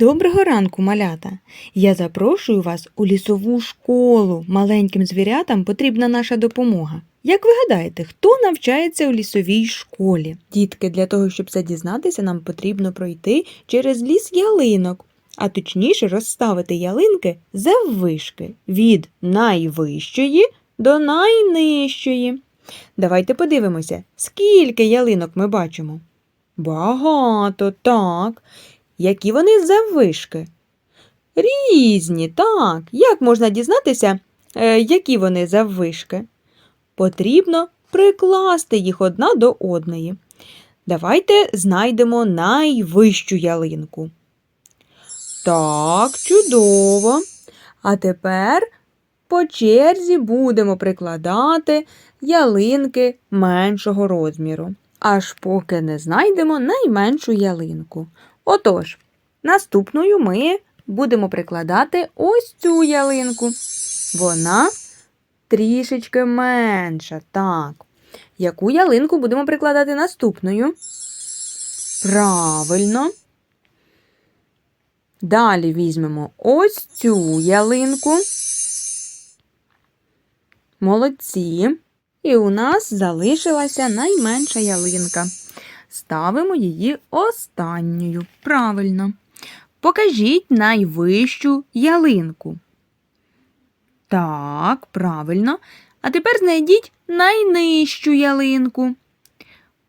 Доброго ранку, малята! Я запрошую вас у лісову школу. Маленьким звірятам потрібна наша допомога. Як ви гадаєте, хто навчається у лісовій школі? Дітки, для того, щоб це дізнатися, нам потрібно пройти через ліс ялинок, а точніше розставити ялинки заввишки від найвищої до найнижчої. Давайте подивимося, скільки ялинок ми бачимо. Багато, так. Які вони заввишки? Різні, так. Як можна дізнатися, е, які вони заввишки? Потрібно прикласти їх одна до одної. Давайте знайдемо найвищу ялинку. Так, чудово. А тепер по черзі будемо прикладати ялинки меншого розміру, аж поки не знайдемо найменшу ялинку. Отож, наступною ми будемо прикладати ось цю ялинку. Вона трішечки менша. Так. Яку ялинку будемо прикладати наступною? Правильно. Далі візьмемо ось цю ялинку. Молодці. І у нас залишилася найменша ялинка. Ставимо її останньою. Правильно. Покажіть найвищу ялинку. Так, правильно. А тепер знайдіть найнижчу ялинку.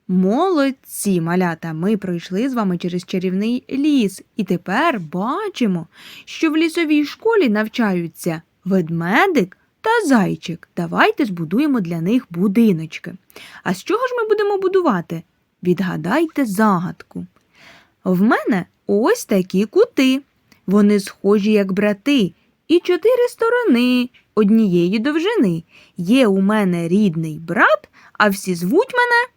Молодці, малята, ми пройшли з вами через чарівний ліс, і тепер бачимо, що в лісовій школі навчаються ведмедик та зайчик. Давайте збудуємо для них будиночки. А з чого ж ми будемо будувати? Відгадайте загадку. В мене ось такі кути. Вони схожі, як брати, і чотири сторони однієї довжини. Є у мене рідний брат, а всі звуть мене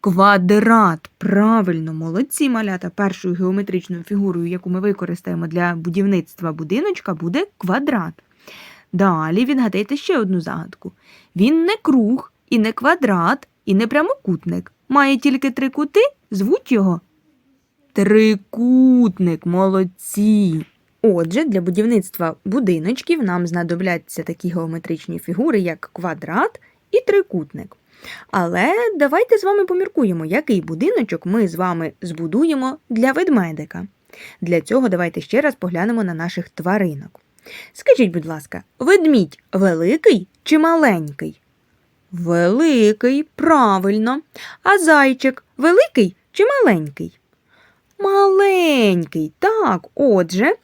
квадрат. Правильно, молодці малята. Першою геометричною фігурою, яку ми використаємо для будівництва будиночка, буде квадрат. Далі відгадайте ще одну загадку. Він не круг, і не квадрат, і не прямокутник. Має тільки три кути, звуть його трикутник. Молодці. Отже, для будівництва будиночків нам знадобляться такі геометричні фігури, як квадрат і трикутник. Але давайте з вами поміркуємо, який будиночок ми з вами збудуємо для ведмедика. Для цього давайте ще раз поглянемо на наших тваринок. Скажіть, будь ласка, ведмідь великий чи маленький? Великий, правильно. А зайчик великий чи маленький? Маленький, так, отже,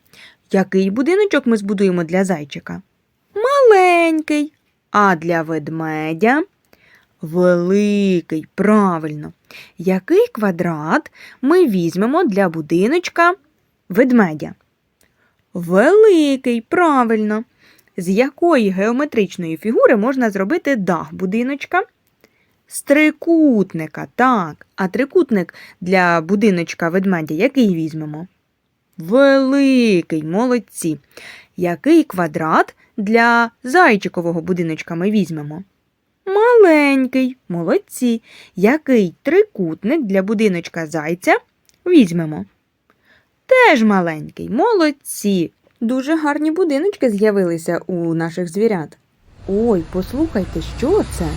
який будиночок ми збудуємо для зайчика? Маленький. А для ведмедя? Великий, правильно. Який квадрат ми візьмемо для будиночка ведмедя? Великий, правильно. З якої геометричної фігури можна зробити дах будиночка? З трикутника, так. А трикутник для будиночка ведмедя який візьмемо? Великий, молодці. Який квадрат для зайчикового будиночка ми візьмемо? Маленький, молодці. Який трикутник для будиночка зайця візьмемо? Теж маленький, молодці. Дуже гарні будиночки з'явилися у наших звірят. Ой, послухайте, що це?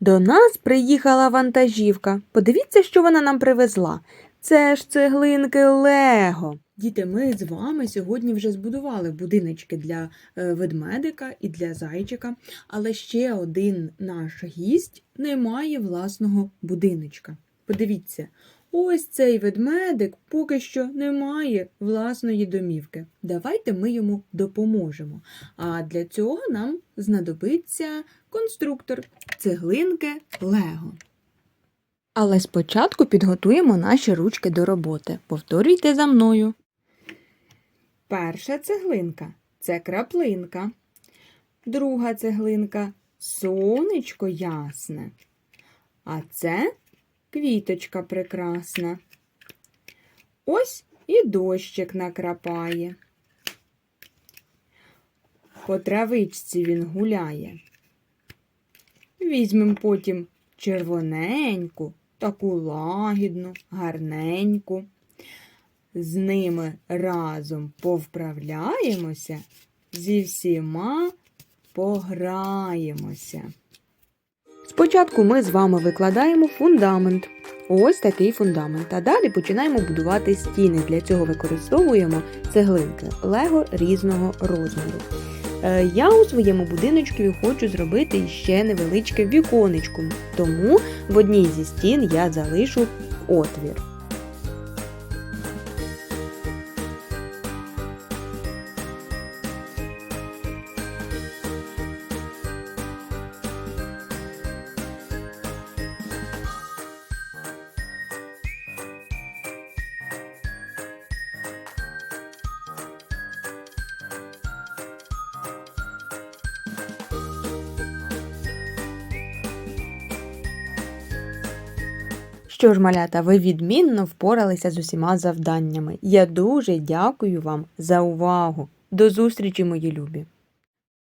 До нас приїхала вантажівка. Подивіться, що вона нам привезла. Це ж цеглинки Лего. Діти, ми з вами сьогодні вже збудували будиночки для е, ведмедика і для зайчика, але ще один наш гість не має власного будиночка. Подивіться, ось цей ведмедик поки що не має власної домівки. Давайте ми йому допоможемо. А для цього нам знадобиться конструктор цеглинки Лего. Але спочатку підготуємо наші ручки до роботи. Повторюйте за мною. Перша цеглинка це краплинка. Друга цеглинка сонечко ясне. А це квіточка прекрасна. Ось і дощик накрапає. По травичці він гуляє. Візьмемо потім червоненьку, таку лагідну, гарненьку. З ними разом повправляємося, зі всіма пограємося. Спочатку ми з вами викладаємо фундамент. Ось такий фундамент. А далі починаємо будувати стіни. Для цього використовуємо цеглинки Лего різного розміру. Е, Я у своєму будиночку хочу зробити ще невеличке віконечко, тому в одній зі стін я залишу отвір. Що ж, малята, ви відмінно впоралися з усіма завданнями. Я дуже дякую вам за увагу. До зустрічі, мої любі!